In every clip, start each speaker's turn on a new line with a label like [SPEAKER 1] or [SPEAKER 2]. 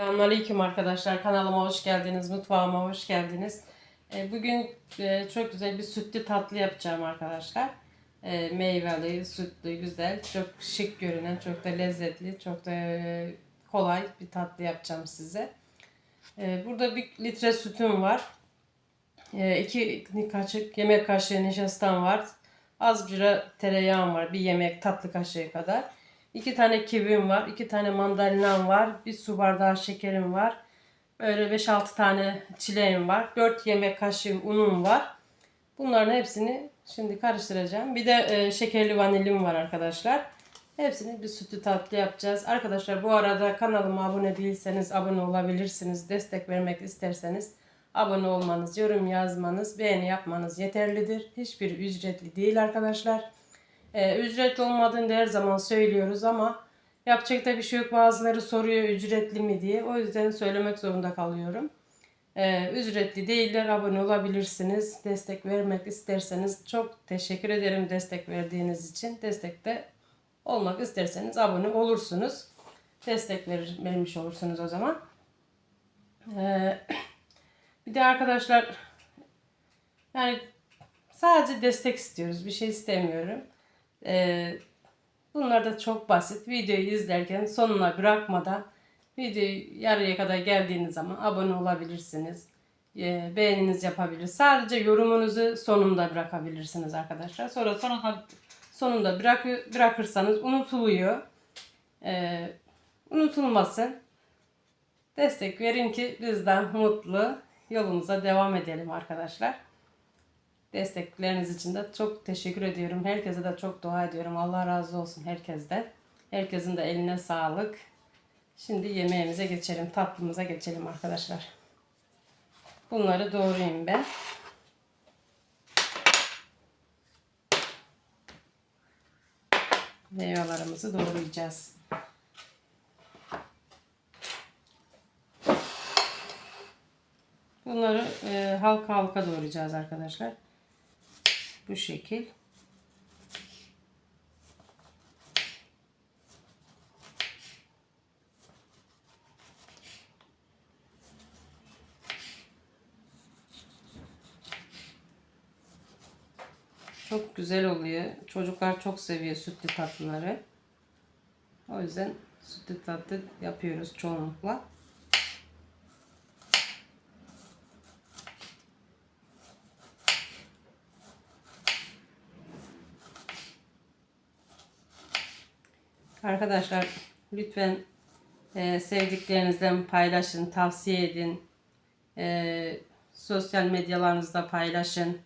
[SPEAKER 1] Selamünaleyküm arkadaşlar. Kanalıma hoş geldiniz. Mutfağıma hoş geldiniz. E, Bugün e, çok güzel bir sütlü tatlı yapacağım arkadaşlar. E, Meyveli, sütlü, güzel, çok şık görünen, çok da lezzetli, çok da kolay bir tatlı yapacağım size. Burada bir litre sütüm var. İki kaşık yemek kaşığı nişastam var. Az bir tereyağım var. Bir yemek tatlı kaşığı kadar. İki tane kivim var. iki tane mandalinam var. Bir su bardağı şekerim var. Böyle 5-6 tane çileğim var. 4 yemek kaşığı unum var. Bunların hepsini şimdi karıştıracağım. Bir de e, şekerli vanilim var arkadaşlar. Hepsini bir sütlü tatlı yapacağız. Arkadaşlar bu arada kanalıma abone değilseniz abone olabilirsiniz. Destek vermek isterseniz abone olmanız, yorum yazmanız, beğeni yapmanız yeterlidir. Hiçbir ücretli değil arkadaşlar. Ee, ücret olmadığını her zaman söylüyoruz ama yapacak da bir şey yok. Bazıları soruyor ücretli mi diye. O yüzden söylemek zorunda kalıyorum. Ee, ücretli değiller. Abone olabilirsiniz. Destek vermek isterseniz çok teşekkür ederim destek verdiğiniz için. Destekte olmak isterseniz abone olursunuz. Destek verir, vermiş olursunuz o zaman. Ee, bir de arkadaşlar yani sadece destek istiyoruz. Bir şey istemiyorum. Ee, bunlar da çok basit. Videoyu izlerken sonuna bırakmadan videoyu yarıya kadar geldiğiniz zaman abone olabilirsiniz. Ee, beğeniniz yapabilir. Sadece yorumunuzu sonunda bırakabilirsiniz arkadaşlar. Sonra sonunda, sonunda bırak, bırakırsanız unutuluyor. Ee, unutulmasın. Destek verin ki bizden mutlu yolumuza devam edelim arkadaşlar. Destekleriniz için de çok teşekkür ediyorum. Herkese de çok dua ediyorum. Allah razı olsun herkesten. Herkesin de eline sağlık. Şimdi yemeğimize geçelim. Tatlımıza geçelim arkadaşlar. Bunları doğrayayım ben. Meyvelerimizi doğrayacağız. Bunları e, halka halka doğrayacağız arkadaşlar. Bu şekil. Çok güzel oluyor. Çocuklar çok seviyor sütlü tatlıları. O yüzden sütlü tatlı yapıyoruz çoğunlukla. Arkadaşlar lütfen e, sevdiklerinizden paylaşın, tavsiye edin. E, sosyal medyalarınızda paylaşın.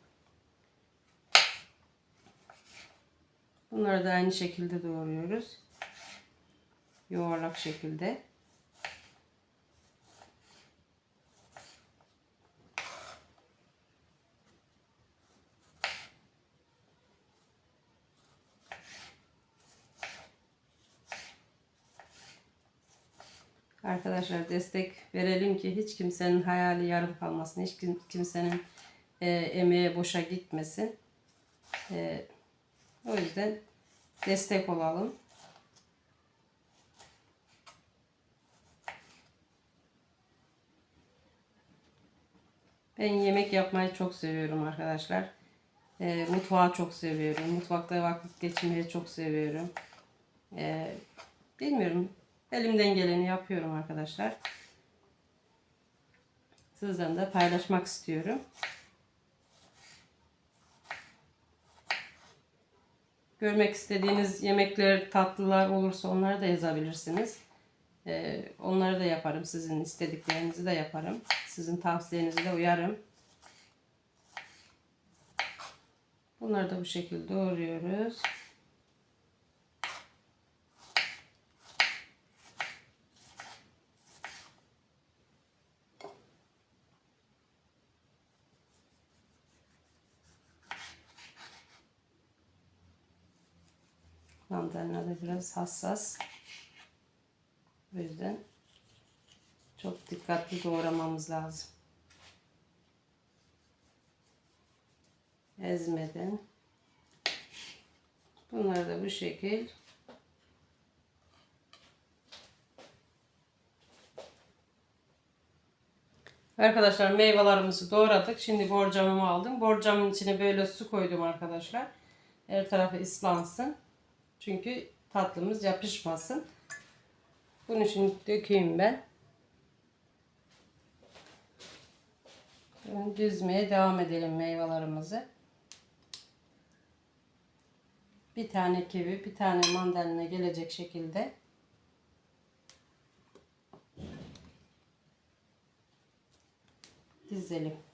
[SPEAKER 1] Bunları da aynı şekilde doğruyoruz. Yuvarlak şekilde. Arkadaşlar destek verelim ki hiç kimsenin hayali yarım kalmasın. Hiç kim- kimsenin e, emeği boşa gitmesin. E, o yüzden destek olalım. Ben yemek yapmayı çok seviyorum arkadaşlar. E, mutfağı çok seviyorum. Mutfakta vakit geçirmeyi çok seviyorum. E, bilmiyorum. Elimden geleni yapıyorum arkadaşlar. Sizden de paylaşmak istiyorum. Görmek istediğiniz yemekler, tatlılar olursa onları da yazabilirsiniz. Ee, onları da yaparım. Sizin istediklerinizi de yaparım. Sizin tavsiyenizi de uyarım. Bunları da bu şekilde doğruyoruz. Mandalina da biraz hassas. O yüzden çok dikkatli doğramamız lazım. Ezmeden. Bunları da bu şekil Arkadaşlar meyvelerimizi doğradık. Şimdi borcamımı aldım. Borcamın içine böyle su koydum arkadaşlar. Her tarafı ıslansın. Çünkü tatlımız yapışmasın. Bunu şimdi dökeyim ben. Şimdi düzmeye devam edelim meyvelerimizi. Bir tane kivi, bir tane mandalina gelecek şekilde. dizelim.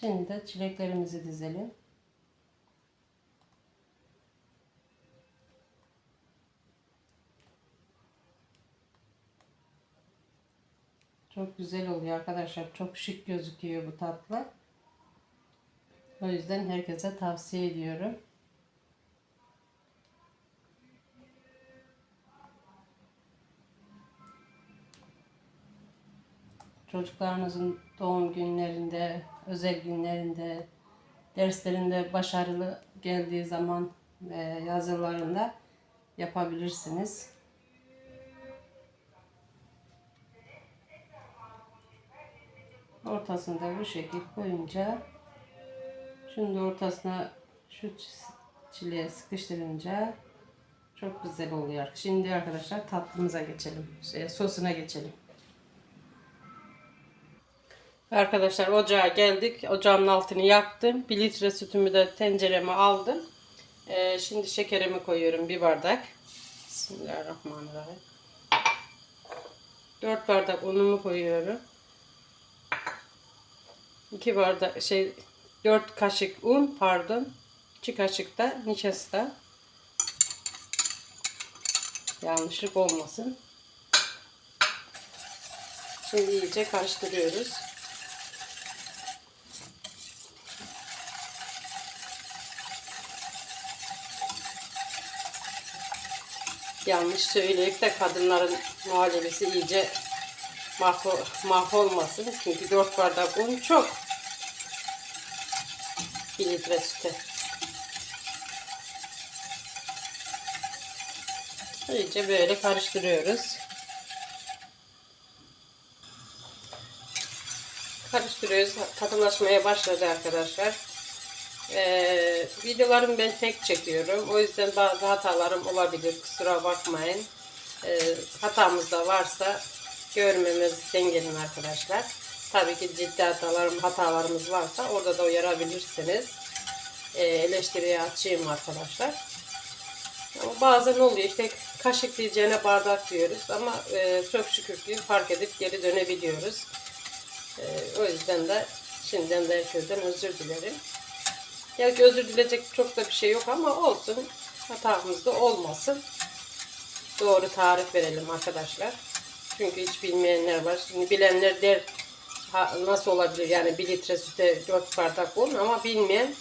[SPEAKER 1] Şimdi de çileklerimizi dizelim. Çok güzel oluyor arkadaşlar. Çok şık gözüküyor bu tatlı. O yüzden herkese tavsiye ediyorum. Çocuklarınızın doğum günlerinde, özel günlerinde, derslerinde başarılı geldiği zaman e, yazılarında yapabilirsiniz. Ortasında bu şekil koyunca da ortasına şu çileğe sıkıştırınca çok güzel oluyor. Şimdi arkadaşlar tatlımıza geçelim. Şey, sosuna geçelim. Arkadaşlar ocağa geldik. Ocağın altını yaktım. 1 litre sütümü de tencereme aldım. Ee, şimdi şekerimi koyuyorum bir bardak. Bismillahirrahmanirrahim. 4 bardak unumu koyuyorum. 2 bardak şey 4 kaşık un pardon. 2 kaşık da nişasta. Yanlışlık olmasın. Şimdi iyice karıştırıyoruz. Yanlış söyleyip de kadınların muhallebisi iyice mahvol, mahvolmasın. Çünkü 4 bardak un çok. 1 litre süte. İyice böyle karıştırıyoruz. Karıştırıyoruz. Katılaşmaya başladı arkadaşlar. Ee, videolarımı ben tek çekiyorum. O yüzden bazı hatalarım olabilir. Kusura bakmayın. Ee, hatamız da varsa görmemezden gelin arkadaşlar. Tabii ki ciddi hatalarım, hatalarımız varsa orada da uyarabilirsiniz. Ee, eleştiriye açayım arkadaşlar. Ama bazen oluyor işte kaşık diyeceğine bardak diyoruz ama e, çok şükür ki fark edip geri dönebiliyoruz. E, o yüzden de şimdiden de herkesten özür dilerim. Yani özür dileyecek çok da bir şey yok ama olsun. Hatamız da olmasın. Doğru tarif verelim arkadaşlar. Çünkü hiç bilmeyenler var. Şimdi bilenler der ha, nasıl olabilir yani 1 litre süte 4 bardak un ama bilmeyen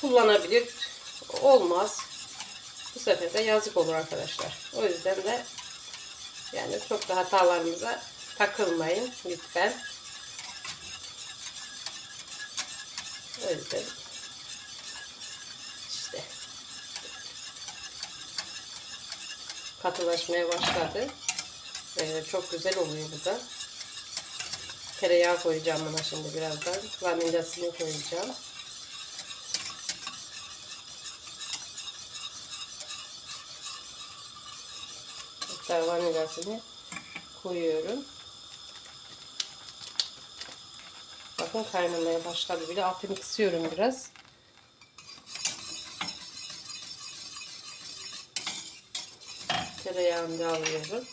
[SPEAKER 1] kullanabilir. Olmaz. Bu sefer de yazık olur arkadaşlar. O yüzden de yani çok da hatalarımıza takılmayın lütfen. O yüzden katılaşmaya başladı. Ee, çok güzel oluyor bu da. Tereyağı koyacağım buna şimdi birazdan. Vanilyasını koyacağım. Hatta vanilyasını koyuyorum. Bakın kaynamaya başladı bile. Altını kısıyorum biraz. Tereyağını alıyorum.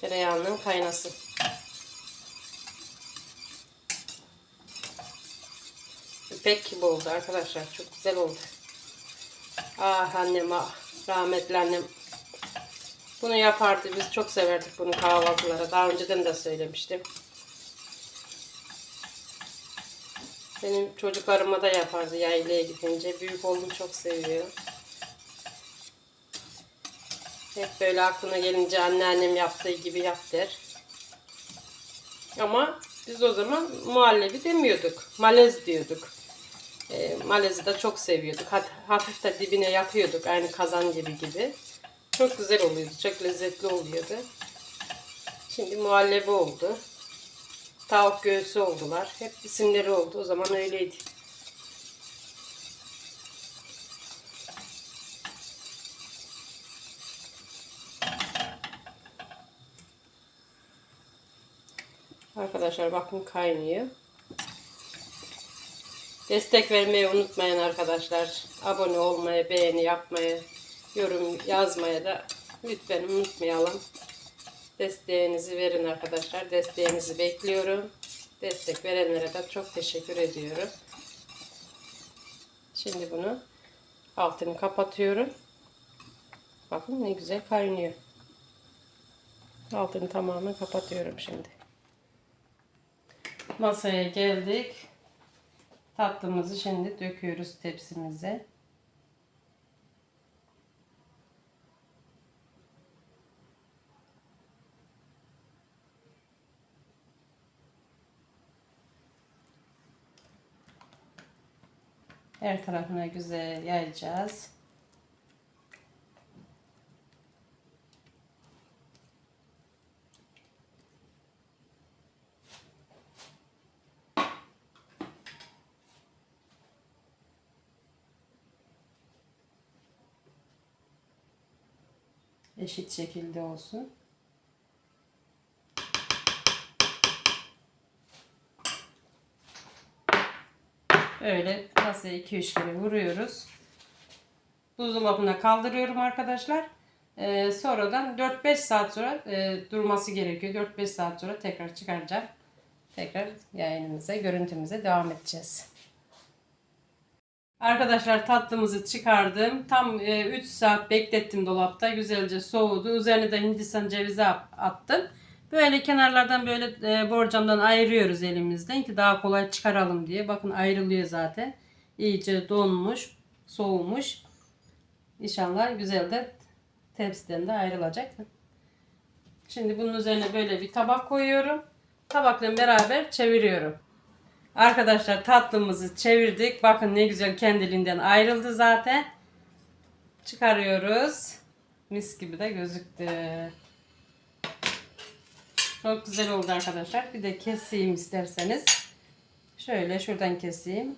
[SPEAKER 1] Tereyağının kaynası. İpek gibi oldu arkadaşlar. Çok güzel oldu. Ah annem ah. Rahmetli annem. Bunu yapardı. Biz çok severdik bunu kahvaltılara. Daha önceden de söylemiştim. Benim çocuklarıma da yapardı yaylaya gidince. Büyük oğlum çok seviyor. Hep böyle aklına gelince anneannem yaptığı gibi yap der. Ama biz o zaman muhallebi demiyorduk. Malez diyorduk. E, malezi de çok seviyorduk. Hat, hafif de dibine yakıyorduk. Aynı kazan gibi gibi. Çok güzel oluyordu. Çok lezzetli oluyordu. Şimdi muhallebi oldu. Tavuk göğsü oldular. Hep isimleri oldu. O zaman öyleydi. Arkadaşlar bakın kaynıyor. Destek vermeyi unutmayın arkadaşlar. Abone olmayı, beğeni yapmayı, yorum yazmayı da lütfen unutmayalım. Desteğinizi verin arkadaşlar. Desteğinizi bekliyorum. Destek verenlere de çok teşekkür ediyorum. Şimdi bunu altını kapatıyorum. Bakın ne güzel kaynıyor. Altını tamamen kapatıyorum şimdi. Masaya geldik. Tatlımızı şimdi döküyoruz tepsimize. Her tarafına güzel yayacağız. Eşit şekilde olsun. Böyle masaya 2-3 kere vuruyoruz. Buzdolabına kaldırıyorum arkadaşlar. Ee, sonradan 4-5 saat sonra e, durması gerekiyor. 4-5 saat sonra tekrar çıkaracağım. Tekrar yayınımıza, görüntümüze devam edeceğiz. Arkadaşlar tatlımızı çıkardım. Tam 3 saat beklettim dolapta. Güzelce soğudu. Üzerine de hindistan cevizi at- attım. Böyle kenarlardan böyle e, borcamdan ayırıyoruz elimizden ki daha kolay çıkaralım diye. Bakın ayrılıyor zaten. İyice donmuş, soğumuş. İnşallah güzel de tepsiden de ayrılacak. Şimdi bunun üzerine böyle bir tabak koyuyorum. Tabakla beraber çeviriyorum. Arkadaşlar tatlımızı çevirdik. Bakın ne güzel kendiliğinden ayrıldı zaten. Çıkarıyoruz. Mis gibi de gözüktü. Çok güzel oldu arkadaşlar. Bir de keseyim isterseniz. Şöyle şuradan keseyim.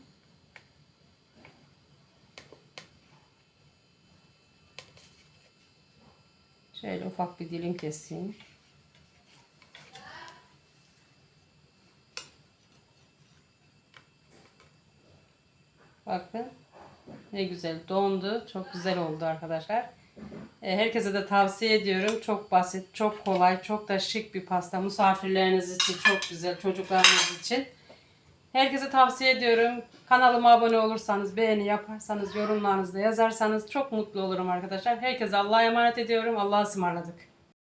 [SPEAKER 1] Şöyle ufak bir dilim keseyim. Bakın ne güzel dondu. Çok güzel oldu arkadaşlar. E, Herkese de tavsiye ediyorum. Çok basit, çok kolay, çok da şık bir pasta. Misafirleriniz için çok güzel, çocuklarınız için. Herkese tavsiye ediyorum. Kanalıma abone olursanız, beğeni yaparsanız, yorumlarınızı da yazarsanız çok mutlu olurum arkadaşlar. Herkese Allah'a emanet ediyorum. Allah'a ısmarladık.